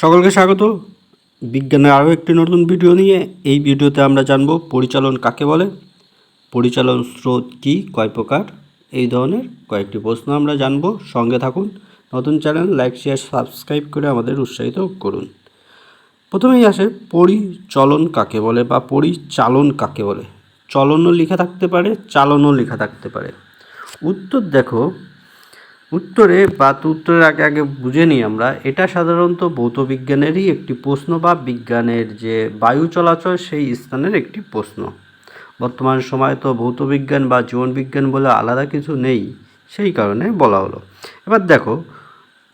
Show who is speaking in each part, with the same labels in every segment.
Speaker 1: সকলকে স্বাগত। বিজ্ঞানের আরও একটি নতুন ভিডিও নিয়ে এই ভিডিওতে আমরা জানব পরিচালন কাকে বলে, পরিচালন স্রোত কী, কয় প্রকার, এই ধরনের কয়েকটি প্রশ্ন আমরা জানব। সঙ্গে থাকুন, নতুন চ্যানেল লাইক শেয়ার সাবস্ক্রাইব করে আমাদের উৎসাহিত করুন। প্রথমেই আসে পরিচলন কাকে বলে বা পরিচালন কাকে বলে। চলনও লেখা থাকতে পারে, চালনও লেখা থাকতে পারে। উত্তর দেখো উত্তরে বা উত্তরের আগে আগে বুঝে নিই আমরা, এটা সাধারণত ভৌত বিজ্ঞানেরই একটি প্রশ্ন বা বিজ্ঞানের যে বায়ু চলাচল, সেই স্থানের একটি প্রশ্ন। বর্তমান সময়ে তো ভৌত বিজ্ঞান বা জীবন বিজ্ঞান বলে আলাদা কিছু নেই, সেই কারণে বলা হলো। এবার দেখো,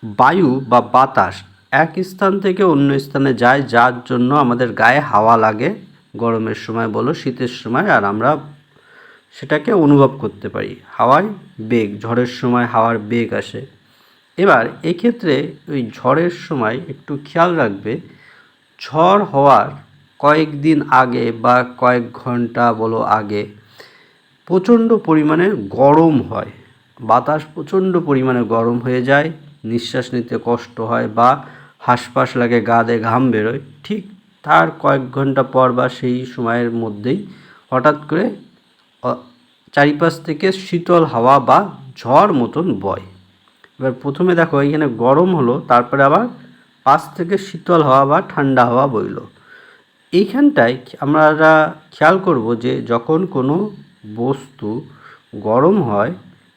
Speaker 1: বায়ু বা বাতাস এক স্থান থেকে অন্য স্থানে যায়, যার জন্য আমাদের গায়ে হাওয়া লাগে, গরমের সময় বলো, শীতের সময়, আর আমরা সেটাকে অনুভব করতে পারি। হাওয়ায় বেগ, ঝড়ের সময় হাওয়ার বেগ আসে। এবার এক্ষেত্রে ওই ঝড়ের সময় একটু খেয়াল রাখবে, ঝড় হওয়ার কয়েকদিন আগে বা কয়েক ঘণ্টা বলো আগে প্রচণ্ড পরিমাণে গরম হয়। বাতাস প্রচণ্ড পরিমাণে গরম হয়ে যায়, নিঃশ্বাস নিতে কষ্ট হয় বা হাঁসফাঁস লাগে, গা দিয়ে ঘাম বেরোয়। ঠিক তার কয়েক ঘণ্টা পর বা সেই সময়ের মধ্যেই হঠাৎ করে চারিপাশ থেকে শীতল হাওয়া বা ঝড় মতন বয়। এবার প্রথমে দেখো এখানে গরম হলো, তারপরে আবার পাশ থেকে শীতল হাওয়া বা ঠান্ডা হাওয়া বইলো। এইখানটায় আমরা খেয়াল করব যে যখন কোনো বস্তু গরম হয়,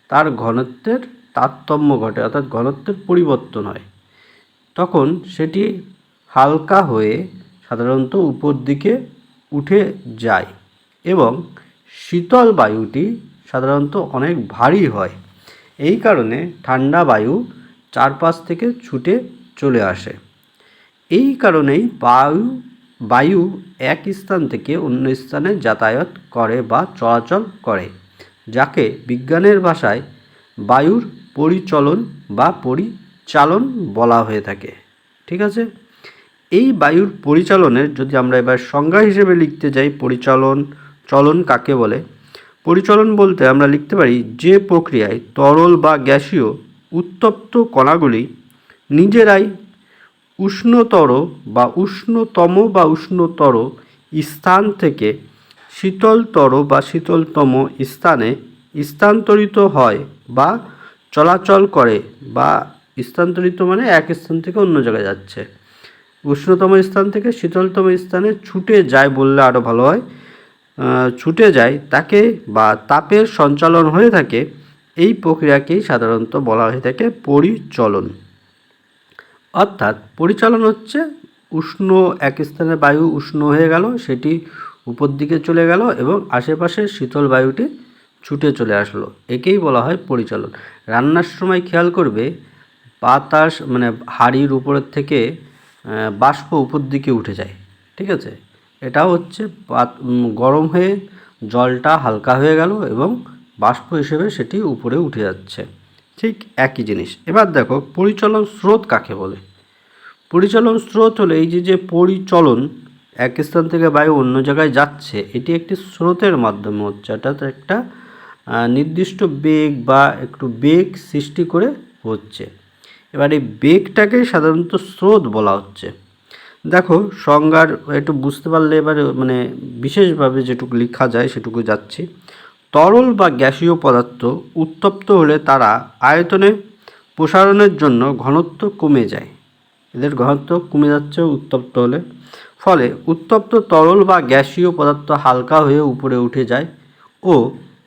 Speaker 1: তার ঘনত্বের তারতম্য ঘটে, অর্থাৎ ঘনত্বের পরিবর্তন হয়। তখন সেটি হালকা হয়ে সাধারণত উপর দিকে উঠে যায় এবং শীতল বায়ুটি সাধারণত অনেক ভারী হয়। এই কারণে ঠান্ডা বায়ু চারপাশ থেকে ছুটে চলে আসে। এই কারণেই বায়ু বায়ু এক স্থান থেকে অন্য স্থানে যাতায়াত করে বা চলাচল করে, যাকে বিজ্ঞানের ভাষায় বায়ুর পরিচলন বা পরিচালন বলা হয়ে থাকে। ঠিক আছে? এই বায়ুর পরিচালনের যদি আমরা এবার সংজ্ঞা হিসেবে লিখতে যাই, পরিচালন চলন কাকে বলে? পরিচলন বলতে আমরা লিখতে পারি যে প্রক্রিয়ায় তরল বা গ্যাসীয় উত্তপ্ত কণাগুলি নিজেরাই উষ্ণতর বা উষ্ণতম বা উষ্ণতর স্থান থেকে শীতলতর বা শীতলতম স্থানে স্থানান্তরিত হয় বা চলাচল করে বা স্থানান্তরিত মানে এক স্থান থেকে অন্য জায়গায় যাচ্ছে। উষ্ণতম স্থান থেকে শীতলতম স্থানে ছুটে যায় বললে আরও ভালো হয়। ছুটে যায়, তাকে বা তাপের সঞ্চালন হয়ে থাকে, এই প্রক্রিয়াকেই সাধারণত বলা হয়ে থাকে পরিচলন। অর্থাৎ পরিচালন হচ্ছে উষ্ণ, এক স্থানে বায়ু উষ্ণ হয়ে গেল, সেটি উপর দিকে চলে গেল এবং আশেপাশের শীতল বায়ুটি ছুটে চলে আসলো। একেই বলা হয় পরিচালন। রান্নার সময় খেয়াল করবে, বাতাস মানে হাড়ির উপরের থেকে বাষ্প উপর দিকে উঠে যায়, ঠিক আছে? এটা হচ্ছে গরম হয়ে জলটা হালকা হয়ে গেল এবং বাষ্প হিসেবে সেটি উপরে উঠে যাচ্ছে। ঠিক একই জিনিস। এবার দেখো, পরিচলন স্রোত কাকে বলে? পরিচলন স্রোত হলো এই যে যে পরিচলন এক স্থান থেকে বায়ু অন্য জায়গায় যাচ্ছে, এটি একটি স্রোতের মাধ্যমে হচ্ছে। অর্থাৎ একটা নির্দিষ্ট বেগ বা একটু বেগ সৃষ্টি করে হচ্ছে। এবার এই বেগটাকেই সাধারণত স্রোত বলা হচ্ছে। দেখো, সংজ্ঞার একটু বুঝতে পারলে এবারে মানে বিশেষভাবে যেটুকু লেখা যায় সেটুকু যাচ্ছি। তরল বা গ্যাসীয় পদার্থ উত্তপ্ত হলে তারা আয়তনে প্রসারণের জন্য ঘনত্ব কমে যায়। এদের ঘনত্ব কমে যাচ্ছে, উত্তপ্ত হলে। ফলে উত্তপ্ত তরল বা গ্যাসীয় পদার্থ হালকা হয়ে উপরে উঠে যায় ও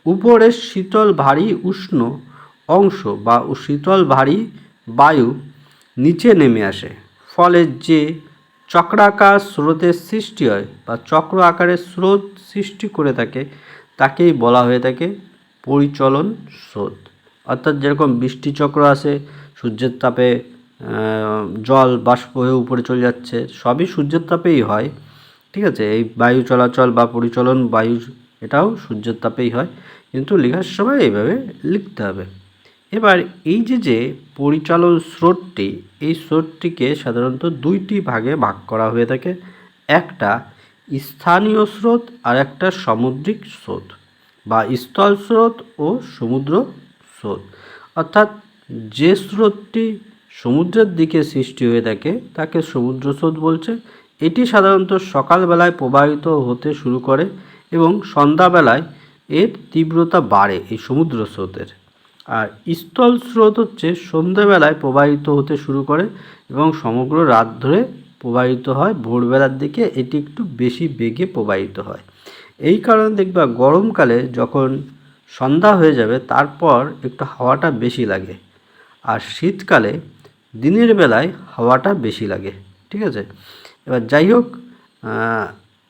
Speaker 1: উপরের শীতল ভারী উষ্ণ অংশ বা শীতল ভারী বায়ু নিচে নেমে আসে। ফলে যে চক্রাকার স্রোতের সৃষ্টি হয় বা চক্র আকারের স্রোত সৃষ্টি করে থাকে, তাকেই বলা হয়ে থাকে পরিচলন স্রোত। অর্থাৎ যেরকম বৃষ্টি চক্র আসে, সূর্যের তাপে জল, বাষ্প হয়ে উপরে চলে যাচ্ছে, সবই সূর্যের তাপেই হয়, ঠিক আছে? এই বায়ু চলাচল বা পরিচলন, বায়ু, এটাও সূর্যের তাপেই হয়, কিন্তু লেখার সময় এইভাবে লিখতে হবে। এবার এই যে যে পরিচালন স্রোতটি, এই স্রোতটিকে সাধারণত দুইটি ভাগে ভাগ করা হয়ে থাকে। একটা স্থানীয় স্রোত আর একটা সামুদ্রিক স্রোত বা স্থল স্রোত ও সমুদ্র স্রোত। অর্থাৎ যে স্রোতটি সমুদ্রের দিকে সৃষ্টি হয়ে থাকে, তাকে সমুদ্র স্রোত বলছে। এটি সাধারণত সকালবেলায় প্রবাহিত হতে শুরু করে এবং সন্ধ্যাবেলায় এর তীব্রতা বাড়ে এই সমুদ্র স্রোতের। আর স্থল স্রোত হচ্ছে সন্ধ্যাবেলায় প্রবাহিত হতে শুরু করে এবং সমগ্র রাত ধরে প্রবাহিত হয়। ভোরবেলার দিকে এটি একটু বেশি বেগে প্রবাহিত হয়। এই কারণে দেখবা গরমকালে যখন সন্ধ্যা হয়ে যাবে, তারপর একটু হাওয়াটা বেশি লাগে। আর শীতকালে দিনের বেলায় হাওয়াটা বেশি লাগে। ঠিক আছে? এবার যাই হোক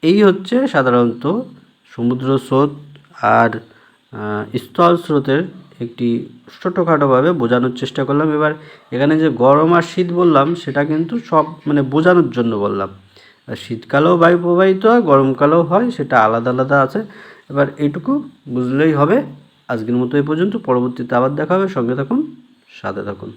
Speaker 1: এই হচ্ছে সাধারণত সমুদ্র স্রোত আর স্থল স্রোতের একটি ছোটোখাটোভাবে বোঝানোর চেষ্টা করলাম। এবার এখানে যে গরম আর শীত বললাম, সেটা কিন্তু সব মানে বোঝানোর জন্য বললাম। শীতকালেও বায়ু প্রবাহিত হয়, গরমকালেও হয়, সেটা আলাদা আলাদা আছে। এবার এইটুকু বুঝলেই হবে। আজকের মতো এই পর্যন্ত। পরবর্তীতে আবার দেখা হবে। সঙ্গে থাকুন, সাথে থাকুন।